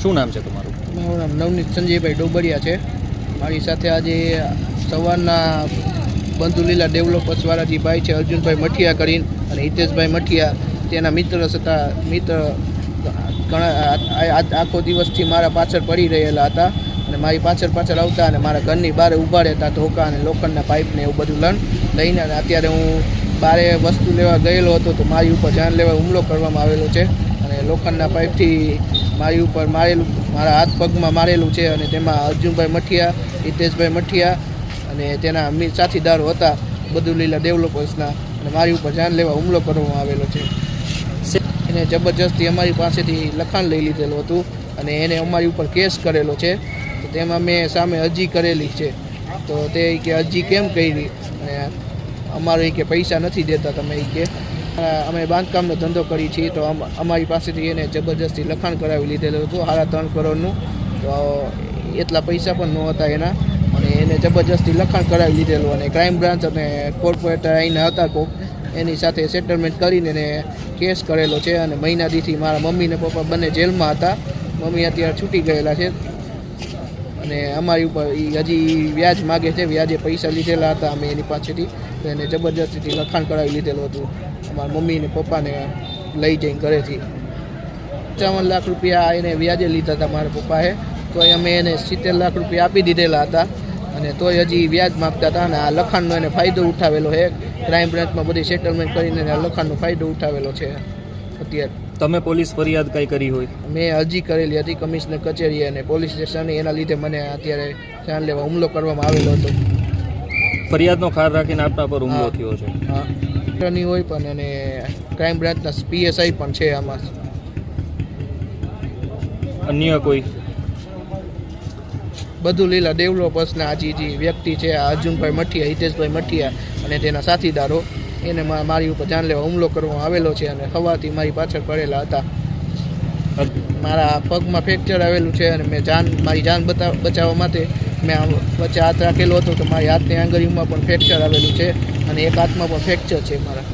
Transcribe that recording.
શું નામ છે તમારું? મારું નામ નવનીત સંજયભાઈ ડોબરિયા છે. મારી સાથે આજે સવારના બંધુલીલા ડેવલપર્સવાળા જે ભાઈ છે, અર્જુનભાઈ મઠિયા કરીને અને હિતેશભાઈ મઠિયા. તેના મિત્ર હતા મિત્ર ઘણા આખો દિવસથી મારા પાછળ પડી રહેલા હતા અને મારી પાછળ પાછળ આવતા અને મારા ઘરની બહાર ઊભા રહેતા ધોકા અને લોખંડના પાઇપને એવું બધું લણ લઈને અને અત્યારે હું બારે વસ્તુ લેવા ગયેલો હતો તો મારી ઉપર જાન લેવા હુમલો કરવામાં આવેલો છે. અને લોખંડના પાઇપથી મારી ઉપર મારેલું, મારા હાથ પગમાં મારેલું છે અને તેમાં અર્જુનભાઈ મઠિયા, હિતેશભાઈ મઠિયા અને તેના સાથીદારો હતા, બધું લીલા ડેવલપર્સના. અને મારી ઉપર જાન લેવા હુમલો કરવામાં આવેલો છે. એને જબરજસ્તી અમારી પાસેથી લખાણ લઈ લીધેલું હતું અને એને અમારી ઉપર કેસ કરેલો છે. તો તેમાં મેં સામે અરજી કરેલી છે. તો તે કે અરજી કેમ કરી? અને અમારે એ કે પૈસા નથી દેતા તમે એ કે. અમે બાંધકામનો ધંધો કરી છીએ તો અમારી પાસેથી એને જબરજસ્તી લખાણ કરાવી લીધેલું હતું, સાડા ત્રણ કરોડનું. તો એટલા પૈસા પણ ન હતા એના. અને એને જબરજસ્તી લખાણ કરાવી લીધેલું અને ક્રાઇમ બ્રાન્ચ અને કોર્પોરેટર અહીંના હતા કોક, એની સાથે સેટલમેન્ટ કરીને એને કેસ કરેલો છે. અને મહિના દીથી મારા મમ્મી ને પપ્પા બંને જેલમાં હતા. મમ્મી અત્યારે છૂટી ગયેલા છે. અને અમારી ઉપર એ હજી વ્યાજ માગે છે, વ્યાજે પૈસા લીધેલા હતા અમે એની પાસેથી. તો એને જબરજસ્તીથી લખાણ કરાવી લીધેલું હતું. અમારા મમ્મી ને પપ્પાને લઈ જઈને ઘરેથી. પંચાવન લાખ રૂપિયા એને વ્યાજે લીધા હતા મારા પપ્પાએ. તોય અમે એને સિત્તેર લાખ રૂપિયા આપી દીધેલા હતા. અને તોય હજી વ્યાજ માગતા હતા અને આ લખાણનો એને ફાયદો ઉઠાવેલો છે. ક્રાઇમ બ્રાન્ચમાં બધી સેટલમેન્ટ કરીને આ લખાણનો ફાયદો ઉઠાવેલો છે અત્યારે. તમે પોલીસ ફરિયાદ કઈ કરી હોય? મેં અરજી કરેલી હતી કમિશનર કચેરીએ અને પોલીસ સ્ટેશને એના લીધે મને અત્યારે ધ્યાન લેવા હુમલો કરવામાં આવેલો હતો. ફરિયાદનો ખાર રાખીને આપના પર હુમલો થયો છે? હા. હોય પણ અને ક્રાઇમ બ્રાન્ચના પીએસઆઈ પણ છે આમાં. અન્ય કોઈ? બધું લીલા ડેવલપર્સના આ જે જે વ્યક્તિ છે આ અર્જુનભાઈ મઠિયા હિતેશભાઈ મઠિયા અને તેના સાથીદારો એને મારી ઉપર જાનલેવા હુમલો કરવામાં આવેલો છે અને હવાથી મારી પાછળ પડેલા હતા. મારા પગમાં ફ્રેક્ચર આવેલું છે અને મેં જાન, મારી જાન બચાવવા માટે મેં આમ વચ્ચે હાથ રાખેલો હતો તો મારી હાથની આંગળીમાં પણ ફ્રેક્ચર આવેલું છે અને એક હાથમાં પણ ફ્રેક્ચર છે મારા.